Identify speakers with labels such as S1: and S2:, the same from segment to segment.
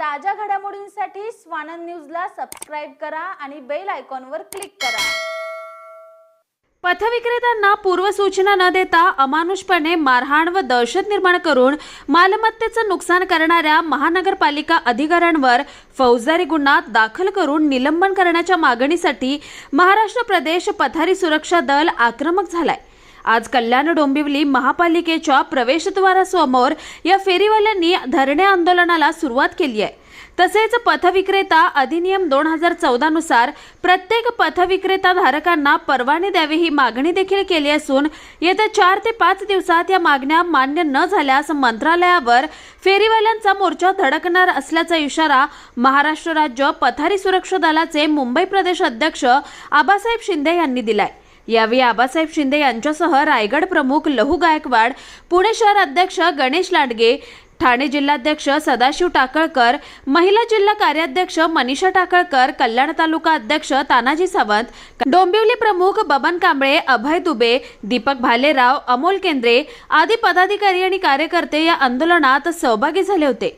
S1: ताज्या घडामोडींसाठी स्वानंद न्यूजला सबस्क्राईब करा आणि बेल आयकॉनवर क्लिक करा.
S2: पथविक्रेत्यांना पूर्वसूचना न देता अमानुषपणे मारहाण व दहशत निर्माण करून मालमत्तेचं नुकसान करणाऱ्या महानगरपालिका अधिकाऱ्यांवर फौजदारी गुन्हा दाखल करून निलंबन करण्याच्या मागणीसाठी महाराष्ट्र प्रदेश पथारी सुरक्षा दल आक्रमक झालाय. आज कल्याण डोंबिवली महापालिकेच्या प्रवेशद्वारासमोर या फेरीवाल्यांनी धरणे आंदोलनाला सुरुवात केली आहे. तसेच पथविक्रेता अधिनियम दोन हजार चौदा नुसार प्रत्येक पथविक्रेता धारकांना परवाने द्यावी ही मागणी देखील केली असून येत्या चार ते पाच दिवसात या मागण्या मान्य न झाल्यास मंत्रालयावर फेरीवाल्यांचा मोर्चा धडकणार असल्याचा इशारा महाराष्ट्र राज्य पथारी सुरक्षा दलाचे मुंबई प्रदेश अध्यक्ष आबासाहेब शिंदे यांनी दिलाय. यावेळी आबासाहेब शिंदे यांच्यासह रायगड प्रमुख लहू गायकवाड पुणे शहर अध्यक्ष गणेश लांडगे ठाणे जिल्हाध्यक्ष सदाशिव टाकळकर महिला जिल्हा कार्याध्यक्ष मनीषा टाकळकर कल्याण तालुका अध्यक्ष तानाजी सावंत डोंबिवली प्रमुख बबन कांबळे अभय दुबे दीपक भालेराव अमोल केंद्रे आदी पदाधिकारी आणि कार्यकर्ते या आंदोलनात सहभागी झाले होते.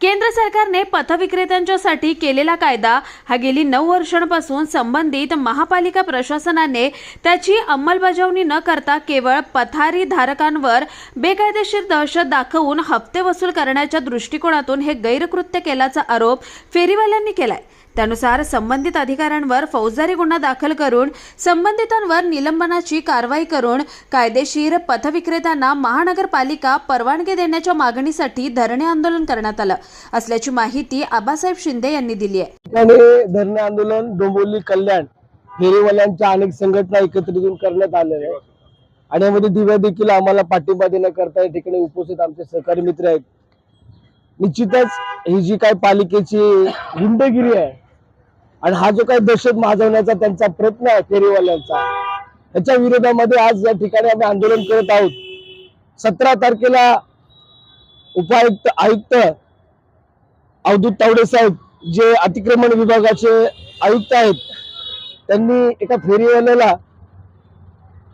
S2: केंद्र सरकारने पथविक्रेत्यांच्यासाठी केलेला कायदा हा गेली नऊ वर्षांपासून संबंधित महापालिका प्रशासनाने त्याची अंमलबजावणी न करता केवळ पथारी धारकांवर बेकायदेशीर दहशत दाखवून हप्ते वसूल करण्याच्या दृष्टिकोनातून हे गैरकृत्य केल्याचा आरोप फेरीवाल्यांनी केलाय. त्यानुसार संबंधित अधिकाऱ्यांवर फौजदारी गुन्हा दाखल करून संबंधितांवर निलंबनाची कारवाई करून कायदेशीर पथविक्रेत्यांना महानगरपालिका परवानगी देण्याच्या मागणीसाठी धरणे आंदोलन करण्यात आलं. असल्याची माहिती आबासाहेब शिंदे यांनी दिली आहे.
S3: धरणे आंदोलन डोंबिवली कल्याण फेरीवाल्यांच्या अनेक संघटना एकत्रित येऊन करण्यात आलेल्या आणि यामध्ये दिव्या देखील आम्हाला पाठिंबा देण्याकरता या ठिकाणी उपस्थित आमचे सहकारी मित्र आहेत. निश्चितच ही जी काही पालिकेची गुंडगिरी आहे आणि हा जो काही दहशत माजवण्याचा त्यांचा प्रयत्न आहे फेरीवाल्यांचा त्याच्या विरोधामध्ये आज या ठिकाणी आम्ही आंदोलन करत आहोत. सतरा तारखेला उपायुक्त आयुक्त अवधूत तावडे साहेब जे अतिक्रमण विभागाचे आयुक्त आहेत त्यांनी एका फेरीवाल्याला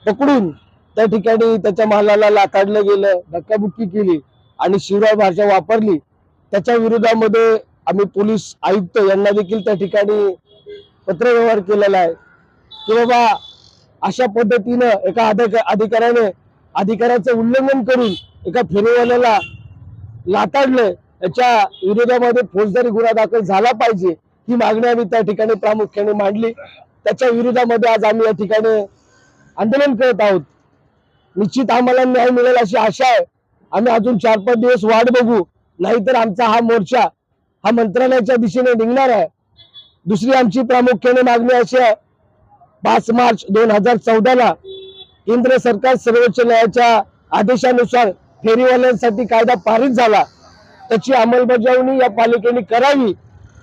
S3: पकडून त्या ठिकाणी त्याच्या मालाला लाताडलं गेलं धक्काबुक्की केली आणि शिवराय भाषा वापरली. त्याच्या विरोधामध्ये आम्ही पोलीस आयुक्त यांना देखील त्या ठिकाणी पत्रव्यवहार केलेला आहे. की बाबा अशा पद्धतीनं एका अधिकाऱ्याने अधिकाराचं उल्लंघन करून एका फेरीवाल्याला लाताडलं याच्या विरोधामध्ये फौजदारी गुन्हा दाखल झाला पाहिजे ही मागणी आम्ही त्या ठिकाणी प्रामुख्याने मांडली. त्याच्या विरोधामध्ये आज आम्ही या ठिकाणी आंदोलन करत आहोत. निश्चित आम्हाला न्याय मिळेल अशी आशा आहे. आम्ही अजून चार पाच दिवस वाट बघू. नाहीतर आमचा हा मोर्चा हा मंत्रालयाच्या दिशेने निघणार आहे. दुसरी आमची प्रामुख्याने मागणी अशी आहे पाच मार्च दोन हजार चौदाला केंद्र सरकार सर्वोच्च न्यायालयाच्या आदेशानुसार फेरीवाल्यांसाठी कायदा पारित झाला. त्याची अंमलबजावणी या पालिकेने करावी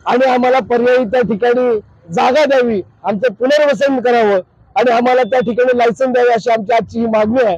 S3: आणि आम्हाला पर्यायी त्या ठिकाणी जागा द्यावी आमचं पुनर्वसन करावं आणि आम्हाला त्या ठिकाणी लायसन द्यावे अशी आमची आजची ही मागणी आहे.